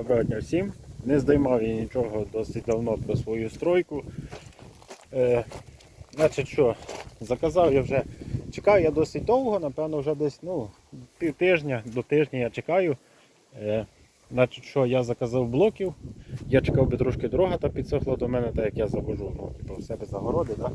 Доброго дня всім. Не здіймав я нічого досить давно про свою стройку. Е, значить що, заказав я вже. Чекаю я досить довго, напевно, вже десь ну, пів тижня до тижня я чекаю. Е, значить, що я заказав блоків. Я чекав би трошки дорога та підсохла до мене, так як я завожу ну, типу, в себе загороди. Да?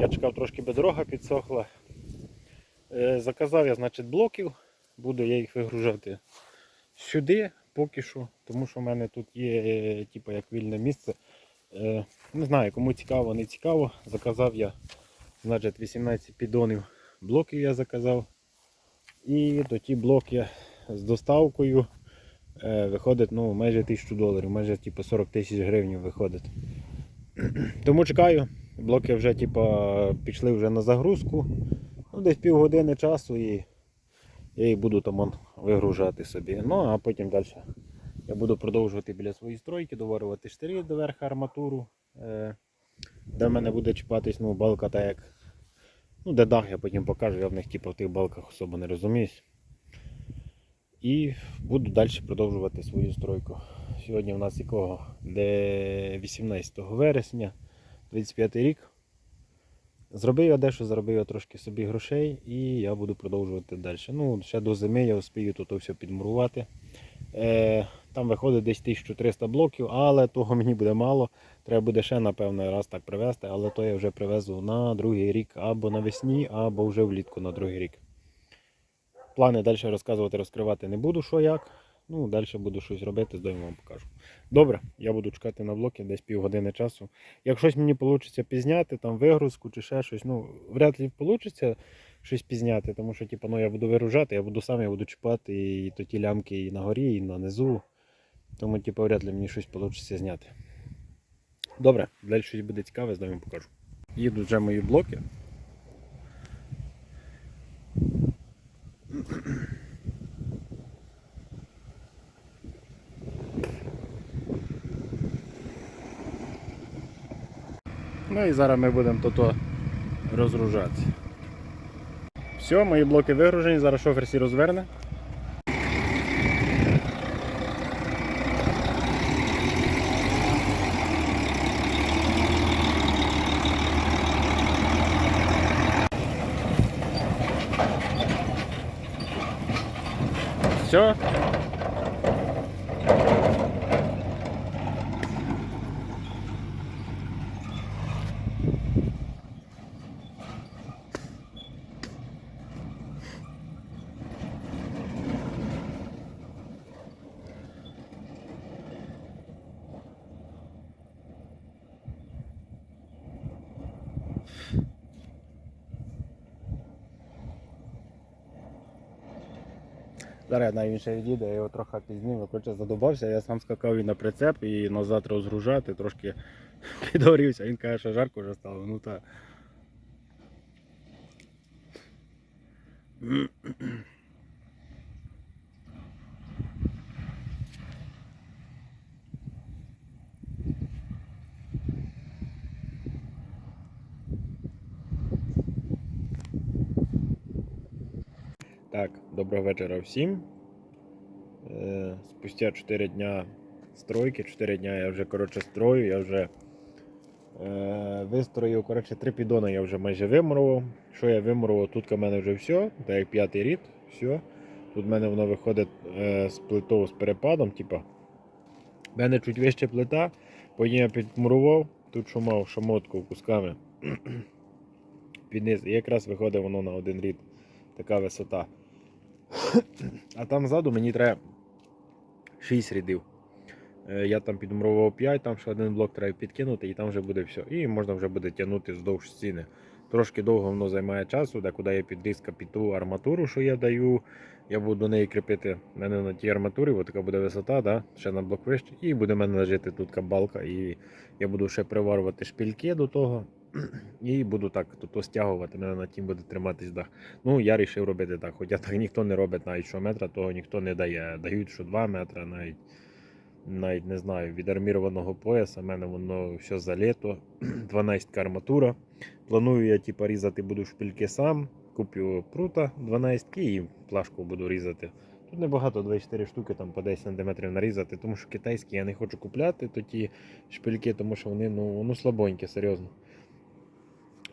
Я чекав трошки би дорога підсохла. Е, заказав я значить, блоків, буду я їх вигружати сюди поки що, тому що в мене тут є типу, як вільне місце. Е, не знаю, кому цікаво, не цікаво. Заказав я значить, 18 піддонів блоків я заказав. І до ті блоки з доставкою е, виходить ну, майже 1000 доларів, майже типу, 40 тисяч гривень виходить. Тому чекаю. Блоки вже типу, пішли вже на загрузку. Ну, десь півгодини часу і я їх буду там вигружати собі. Ну а потім далі я буду продовжувати біля своєї стройки, доварювати штирі до верха арматуру, е, де в мене буде чіпатись ну, балка, так як. Ну, де дах я потім покажу, я в них типу, в тих балках особо не розуміюсь. І буду далі продовжувати свою стройку. Сьогодні в нас якого? Де 18 вересня, 25 рік. Зробив я дещо, заробив я трошки собі грошей і я буду продовжувати далі. Ну, ще до зими я успію тут все підмурувати. Е, там виходить десь 1300 блоків, але того мені буде мало. Треба буде ще, напевно, раз так привезти, але то я вже привезу на другий рік або навесні, або вже влітку на другий рік. Плани далі розказувати, розкривати не буду, що як. Ну, далі буду щось робити, здаю вам покажу. Добре, я буду чекати на блоки десь півгодини часу. Як щось мені вийде пізняти, там вигрузку чи ще щось, ну, вряд ли вийде щось пізняти, тому що типу, ну, я буду вигружати, я буду сам, я буду чіпати і то ті лямки і на горі, і на низу. Тому типу, вряд ли мені щось вийде зняти. Добре, далі щось буде цікаве, здаю вам покажу. Їдуть вже мої блоки. Ну і зараз ми будемо то розгружатися. Все, мої блоки вигружені, зараз шофер всі розверне. Все. Зараз я навіть ще відійде, я його трохи пізнів, коротше задобався, я сам скакав і на прицеп і назад розгружати, трошки підгорівся. Він каже, що жарко вже стало. Ну так. Так, доброго вечора всім. Е, Спустя 4 дня стройки, 4 дня я вже коротше строю, я вже е, вистроїв коротше, 3 підони я вже майже вимурував. Що я вимурував? Тут у мене вже все, так як п'ятий рід, все. Тут в мене воно виходить е, з плитою з перепадом. Типа. В мене чуть вище плита, потім я підмурував, тут що мав шамотку кусками під низ. І якраз виходить воно на один рід. Така висота. А там ззаду мені треба 6 рядів. Е, Я там підмурував 5, там ще один блок треба підкинути і там вже буде все. І можна вже буде тягнути вздовж стіни. Трошки довго воно займає часу, де куди я піддиска під ту арматуру, що я даю. Я буду до неї кріпити в мене на тій арматурі, бо така буде висота, да? ще на блок вище. І буде в мене лежати тут балка. І я буду ще приварювати шпильки до того. І буду так тут стягувати, мене на тім буде триматись дах. Ну, я вирішив робити так. Хоча так ніхто не робить навіть що метра, того ніхто не дає. Дають що 2 метри, навіть навіть не знаю, від армірованого пояса. У мене воно все заліто. 12 арматура. Планую я типу, різати буду шпильки сам. Куплю прута 12 і плашку буду різати. Тут небагато 24 штуки там по 10 см нарізати, тому що китайські я не хочу купляти, то ті шпильки, тому що вони ну, ну слабонькі, серйозно.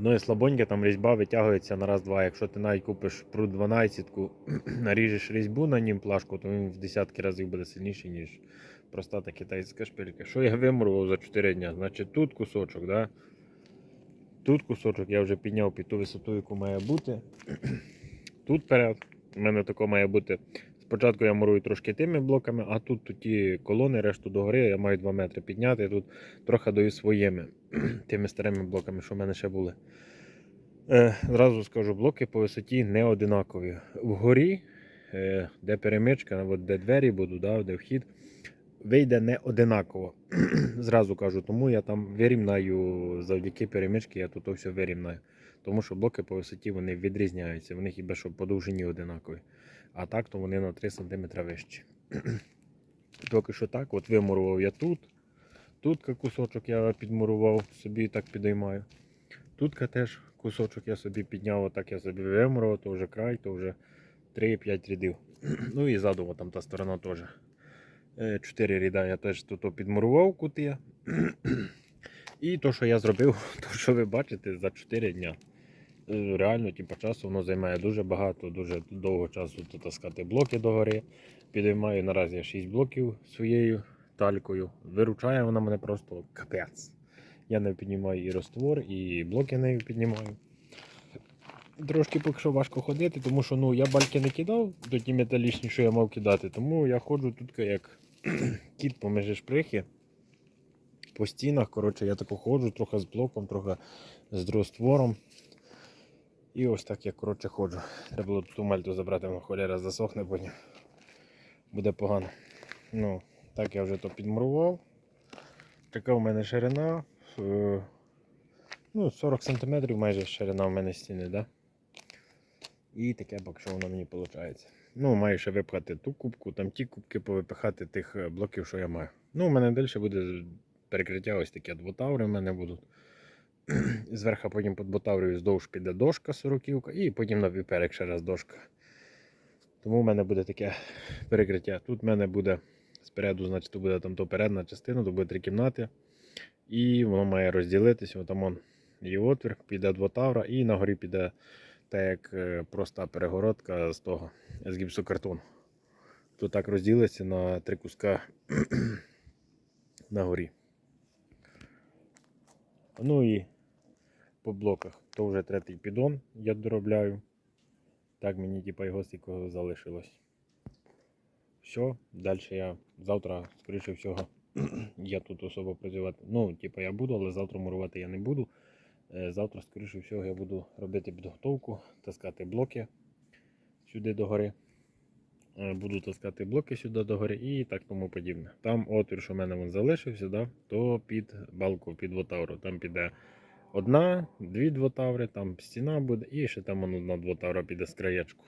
Ну і слабоньке, там різьба витягується на раз-два. Якщо ти навіть купиш прут 12, наріжеш різьбу на нім плашку, то він в десятки разів буде сильніший, ніж проста та китайська шпилька. Що я вимурував за 4 дня? Значить тут кусочок, да? тут кусочок я вже підняв під ту висоту, яку має бути. Тут перед. У мене тако має бути. Спочатку я мурую трошки тими блоками, а тут ті колони, решту догори, я маю 2 метри підняти. Тут трохи даю своїми тими старими блоками, що в мене ще були. Е, зразу скажу, блоки по висоті не одинакові. Вгорі, е, де перемичка, от де двері будуть, да, де вхід, вийде не одинаково. зразу кажу, тому я там вирівнаю завдяки перемички, я тут все вирівнаю. Тому що блоки по висоті вони відрізняються. Вони хіба що по довжині одинакові. А так, то вони на 3 см вищі. Поки що так, от вимурував я тут. Тут кусочок я підмурував, собі так підіймаю. Тут теж кусочок я собі підняв, отак я собі вимурував, то вже край, то вже 3-5 рядів. Ну і задово там та сторона теж. 4 ряда я теж тут підмурував кути. І то, що я зробив, то що ви бачите, за 4 дня. Е, Реально, типу, часу воно займає дуже багато, дуже довго часу таскати блоки догори. Підіймаю наразі я 6 блоків своєю талькою. Виручає вона мене просто капець. Я не піднімаю і роствор, і блоки нею піднімаю. Трошки поки що важко ходити, тому що ну, я бальки не кидав до ті металічні, що я мав кидати. Тому я ходжу тут як кіт поміж шприхи. По стінах, коротше, я тако ходжу, трохи з блоком, трохи з роствором. І ось так я коротше ходжу. Треба було ту мальту забрати, воно холера засохне потім. Буде погано. Ну, так я вже то підмурував. Така в мене ширина. е, Ну, 40 см майже ширина в мене стіни, да? І таке поки що воно мені виходить. Ну, маю ще випхати ту кубку, там ті кубки повипихати тих е, блоків, що я маю. Ну, у мене далі буде перекриття ось таке двотаври в мене будуть. Зверху потім під ботаврою вздовж піде дошка сороківка, і потім на віперек ще раз дошка. Тому в мене буде таке перекриття. Тут в мене буде спереду, значить, то буде там то передна частина, то буде три кімнати. І воно має розділитися. Там он і отвір, піде двотавра, і на горі піде та як е, проста перегородка з того, з гіпсокартону. То так розділиться на три куска на горі. Ну і по блоках. То вже третій піддон я доробляю. Так мені типа його стільки залишилось. Все, далі я завтра, скоріше всього, я тут особо працювати. Ну, типа я буду, але завтра мурувати я не буду. Е, Завтра, скоріше всього, я буду робити підготовку, таскати блоки сюди до гори. Е, Буду таскати блоки сюди до гори і так тому подібне. Там отвір, що в мене він залишився, да, то під балку, під двотавру. Там піде одна, дві двотаври, там стіна буде, і ще там одна двотавра піде з краєчку.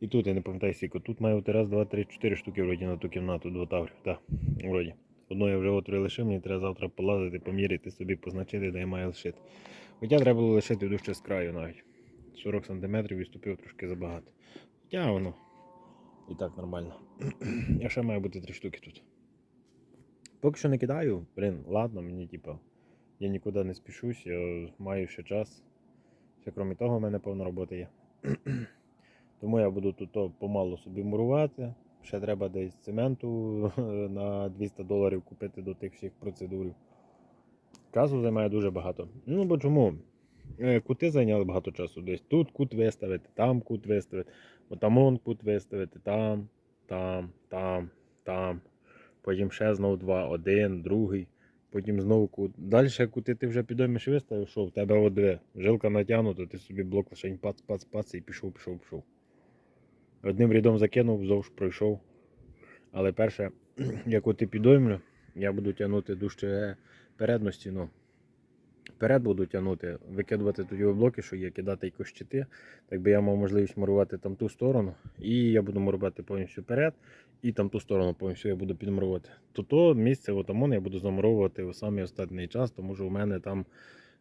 І тут я не пам'ятаю скільки. Тут має бути раз, два, три, чотири штуки вроді на ту кімнату двотаврів. Так, вроді. Одну я вже отвір лишив, мені треба завтра полазити, поміряти собі, позначити, де я маю лишити. Хоча треба було лишити дужче з краю навіть. 40 см відступив трошки забагато. Хоча воно і так нормально. А ще має бути три штуки тут. Поки що не кидаю, блін, ладно, мені типу, я нікуди не спішусь, я маю ще час. Ще крім того, в мене повно роботи є. Тому я буду тут помалу собі мурувати. Ще треба десь цементу на 200 доларів купити до тих всіх процедур. Часу займає дуже багато. Ну бо чому? Е, Кути зайняли багато часу. Десь тут кут виставити, там кут виставити, отам он кут виставити, там, там, там, там. Потім ще знову два, один, другий, потім знову. Далі кути ти вже підоміш виставив, що в тебе от дві. Жилка натягнута, ти собі блок лишень пац, пац, пац і пішов, пішов, пішов. Одним рядом закинув, вздовж пройшов. Але перше, як ти підоймлю, я буду тягнути дужче передну стіну. Вперед буду тягнути, викидувати тоді блоки, що є, кидати якось щити. Так би я мав можливість мурувати там ту сторону. І я буду мурувати повністю вперед, і там ту сторону повністю я буду підмурувати. То то місце отамон я буду замуровувати в самий останній час, тому що у мене там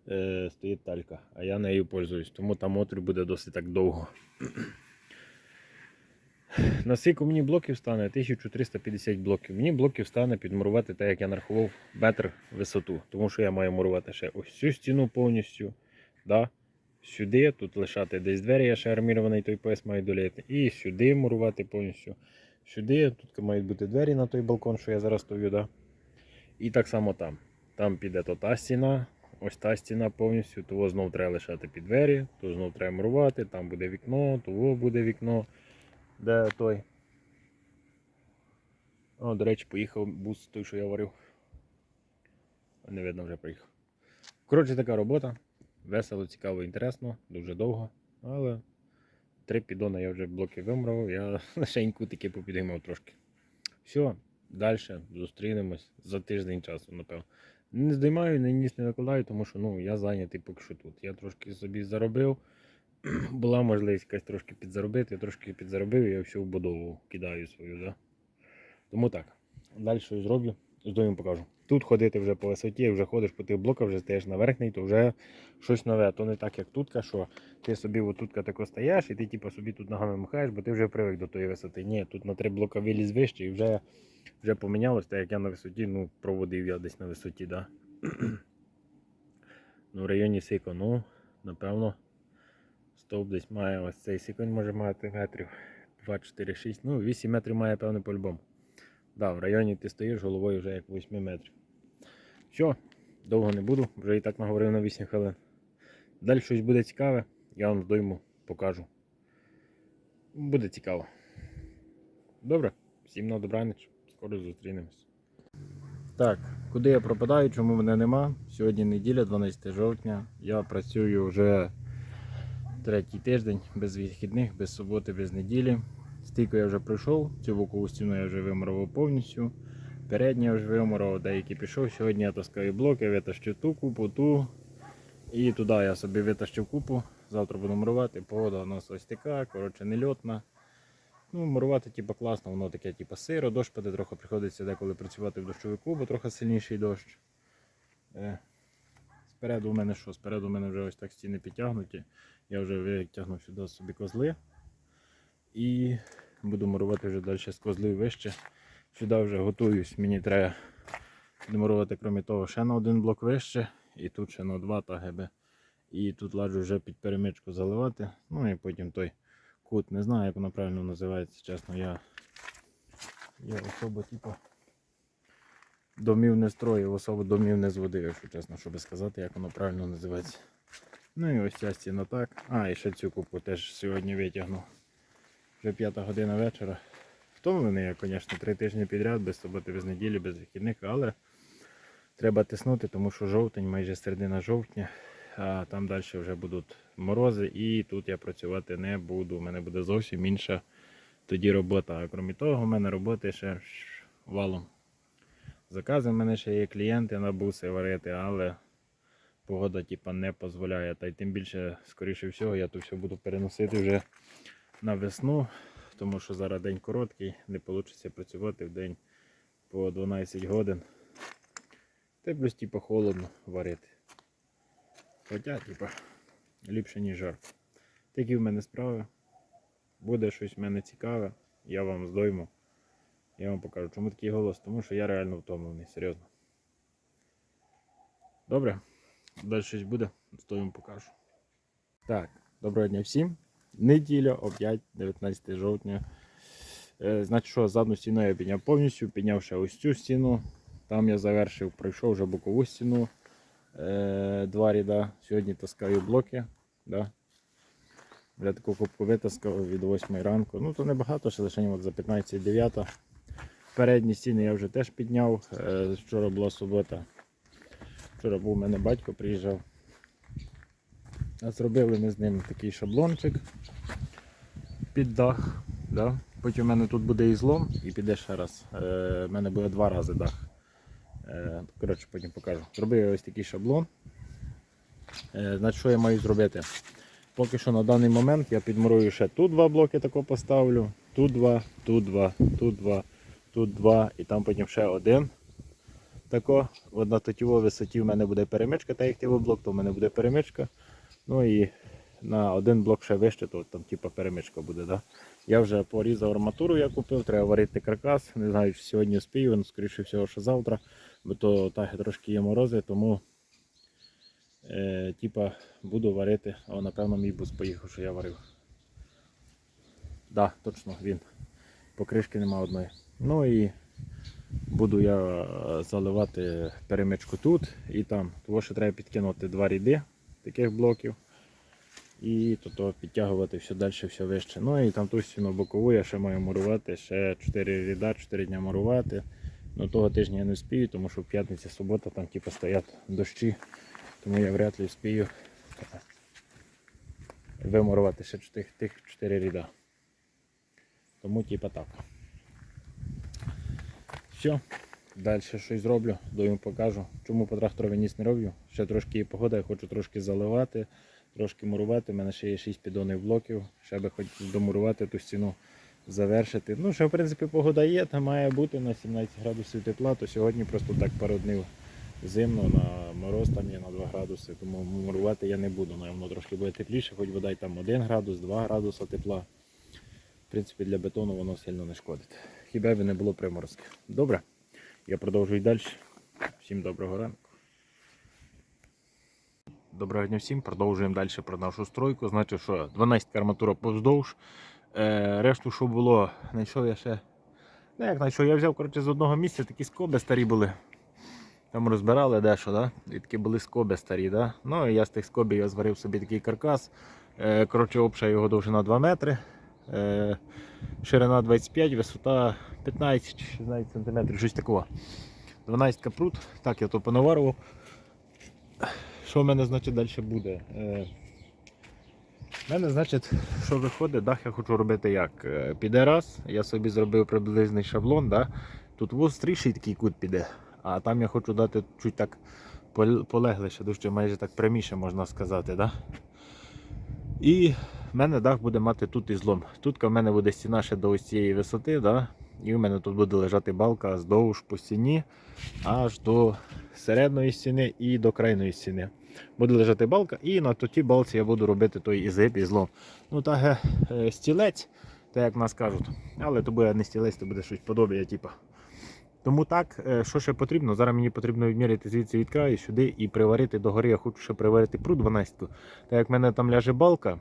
е, стоїть талька, а я нею пользуюсь. Тому там отвір буде досить так довго. На скільки мені блоків стане? 1350 блоків. Мені блоків стане підмурувати так, як я нарахував метр висоту. Тому що я маю мурувати ще ось цю стіну повністю. Да? Сюди, тут лишати десь двері, я ще армірований той пояс маю доліти. І сюди мурувати повністю. Сюди, тут мають бути двері на той балкон, що я зараз стою. Да? І так само там. Там піде то та стіна, ось та стіна повністю, того знов треба лишати під двері, то знов треба мурувати, там буде вікно, того буде вікно. Де той? О, до речі, поїхав бус той, що я варив. Не видно, вже приїхав. Коротше, така робота. Весело, цікаво, інтересно, дуже довго. Але три піддони я вже блоки вимрав, я лишеньку таки попідіймав трошки. Все, далі зустрінемось за тиждень часу, напевно. Не здіймаю, ні ніс не накладаю, тому що ну, я зайнятий поки що тут. Я трошки собі заробив. Була можливість якась трошки підзаробити, я трошки підзаробив, і я всю будову кидаю свою. Да? Тому так. Далі що зроблю, здоїм покажу. Тут ходити вже по висоті, вже ходиш по тих блоках, вже стаєш на верхній, то вже щось нове. То не так, як тутка, що ти собі отутка тако стаєш, і ти типу, собі тут ногами махаєш, бо ти вже привик до тої висоти. Ні, тут на три блока виліз вище і вже, вже помінялось, так як я на висоті, ну, проводив я десь на висоті, да. ну, в районі Сико, ну, напевно, стовп десь має ось цей сиконь може мати метрів 2, 4, 6, ну 8 метрів має, певно, по-любому. Да, в районі ти стоїш головою вже як 8 метрів. Все, довго не буду, вже і так наговорив на 8 хвилин. Далі щось буде цікаве, я вам здойму, покажу. Буде цікаво. Добре, всім на добраніч, скоро зустрінемось. Так, куди я пропадаю, чому мене нема? Сьогодні неділя, 12 жовтня. Я працюю вже третій тиждень без вихідних, без суботи, без неділі. Стійку я вже пройшов, цю бокову стіну я вже вимурував повністю. Передню я вже вимурував, деякий пішов. Сьогодні я таскаю блоки, витащу ту купу, ту. І туди я собі витащив купу. Завтра буду мурувати. Погода у нас ось така, коротше, нельотна. Ну, мурувати типу, класно, воно таке типу, сиро, дощ паде, трохи приходиться деколи працювати в дощовику, бо трохи сильніший дощ. Е, Спереду у мене що? Спереду у мене вже ось так стіни підтягнуті. Я вже витягнув сюди собі козли. І буду мурувати вже далі з козлів вище. Сюди вже готуюсь, мені треба домурувати, крім того, ще на один блок вище. І тут ще на два тагеби. І тут ладжу вже під перемичку заливати. Ну і потім той кут. Не знаю, як воно правильно називається, чесно, я, я особо типу, домів не строїв, особо домів не зводив, якщо чесно, щоб сказати, як воно правильно називається. Ну і ось ця стіна так. А, і ще цю купу теж сьогодні витягну. Вже п'ята година вечора. Втомлений я, звісно, три тижні підряд, без суботи, без неділі, без вихідних, але треба тиснути, тому що жовтень, майже середина жовтня, а там далі вже будуть морози, і тут я працювати не буду. У мене буде зовсім інша тоді робота. А крім того, у мене роботи ще валом. Закази в мене ще є клієнти на буси варити, але погода типа, не дозволяє. Та й тим більше, скоріше всього, я тут все буду переносити вже на весну, тому що зараз день короткий, не вийде працювати в день по 12 годин. Та плюс типа, холодно варити. Хоча, типа, ліпше, ніж жарко. Такі в мене справи. Буде щось в мене цікаве, я вам здойму. Я вам покажу, чому такий голос, тому що я реально втомлений, серйозно. Добре, далі щось буде, то вам покажу. Так, доброго дня всім. Неділя, опять 19 жовтня. Е, значить, що задну стіну я підняв повністю, підняв ще ось цю стіну. Там я завершив, пройшов вже бокову стіну. Е, два ряда. Сьогодні таскаю блоки. Да. Я таку кубку витаскав від 8 ранку. Ну то небагато, ще лише от за 15-9. Передні стіни я вже теж підняв. Е, Вчора була субота. Вчора був у мене батько приїжджав. Зробили ми з ним такий шаблончик під дах. Да? Потім у мене тут буде і злом і піде ще раз. Е, У мене буде два рази дах. Е, Коротше, потім покажу. Зробив я ось такий шаблон. Е, Значить, що я маю зробити? Поки що на даний момент я підмурую ще тут два блоки тако поставлю, тут два, тут два, тут два, тут два і там потім ще один. Тако, от на татівій висоті в мене буде перемичка, так як тивоблок, то в мене буде перемичка. Ну і на один блок ще вище, то там типа перемичка буде. Да? Я вже порізав арматуру, я купив, треба варити каркас. Не знаю, чи сьогодні спію, але скоріше всього, що завтра, бо то так трошки є морози, тому е, типа, буду варити. О, напевно, мій бус поїхав, що я варив. Да, точно він. Покришки нема одної. Ну і буду я е, заливати перемичку тут і там. Тому що треба підкинути два ряди таких блоків. І то, підтягувати все далі, все вище. Ну і там ту стіну бокову я ще маю мурувати, ще 4 ряда, 4 дня мурувати. Ну того тижня я не вспію, тому що в п'ятниця, субота там типу, стоять дощі, тому я вряд ли вспію е, вимурувати ще тих, тих 4 ряда. Тому типа так. Все. Далі щось зроблю, дою покажу. Чому по тракторові ніс не роблю. Ще трошки є погода, я хочу трошки заливати, трошки мурувати. У мене ще є 6 піддонних блоків. Ще би хоч домурувати ту стіну, завершити. Ну, ще в принципі погода є, там має бути на 17 градусів тепла, то сьогодні просто так пару зимно, на мороз там є на 2 градуси, тому мурувати я не буду. Воно трошки буде тепліше, хоч вода й там 1 градус, 2 градуса тепла. В принципі, для бетону воно сильно не шкодить. Хіба б не було приморозки. Добре, я продовжую далі. Всім доброго ранку. Доброго дня всім. Продовжуємо далі про нашу стройку. Значить, що 12 арматура повздовж. Е, решту, що було, знайшов я ще. Ну, як знайшов, я взяв коротше, з одного місця такі скоби старі були. Там розбирали дещо, да? і такі були скоби старі. Да? Ну і я з тих скобів зварив собі такий каркас. Е, коротше, обща його довжина 2 метри. Е, ширина 25, висота 15-16 см, щось такого. 12 капрут. Так, я то понаварував. Що в мене значить далі буде? Е, в мене, значить, що виходить, дах я хочу робити як? Е, Піде раз, я собі зробив приблизний шаблон, да? тут гостріший такий кут піде, а там я хочу дати чуть так пол- полеглише, дуже майже так пряміше можна сказати. Да? І в мене дах буде мати тут і злом. Тут в мене буде стіна ще до ось цієї висоти, да? і в мене тут буде лежати балка здовж по стіні аж до середньої стіни і до крайної стіни. Буде лежати балка, і на тій балці я буду робити той ізгиб і злом. Ну так е, стілець, так як нас кажуть. Але то буде не стілець, то буде щось подобає. Типу. Тому так, е, що ще потрібно? Зараз мені потрібно відміряти звідси від краю сюди і приварити до гори. Я хочу ще приварити прут 12. Так як в мене там ляже балка,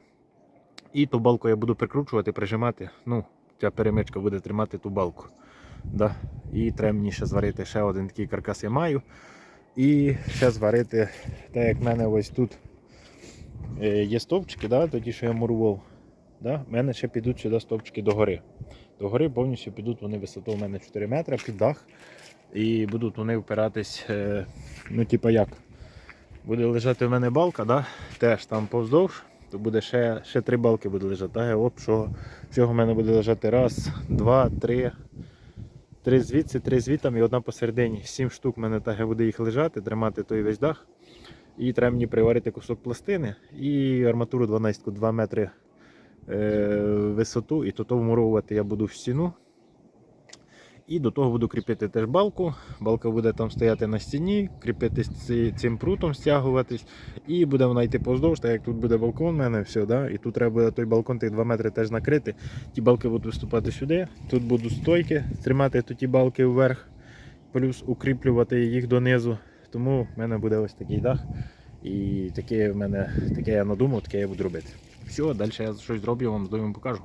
і ту балку я буду прикручувати, прижимати. Ну, ця перемичка буде тримати ту балку. Да. І треба мені ще зварити ще один такий каркас я маю. І ще зварити, так як в мене ось тут е, є стовпчики, да, тоді що я мурував. Да, в мене ще підуть сюди стовпчики догори. Догори повністю підуть вони висоту у мене 4 метри під дах. І будуть вони впиратись, е, ну типа як. Буде лежати в мене балка, да? теж там повздовж, то буде ще, ще три балки буде лежати. Так, оп, що, всього в мене буде лежати раз, два, три. Три звідси, три звітам і одна посередині. Сім штук в мене так буде їх лежати, тримати той весь дах. І треба мені приварити кусок пластини і арматуру 12 2 метри е, висоту, і то вмуровувати я буду в стіну. І до того буду кріпити теж балку. Балка буде там стояти на стіні, кріпитись цим прутом, стягуватись. І буде вона йти поздовж, так як тут буде балкон у мене, все, да? і тут треба буде той балкон тих 2 метри теж накрити. Ті балки будуть виступати сюди. Тут будуть стойки, тримати тут ті балки вверх, плюс укріплювати їх донизу. Тому в мене буде ось такий дах. І таке в мене таке я надумав, таке я буду робити. Все, далі я щось зроблю, вам здоров'ям покажу.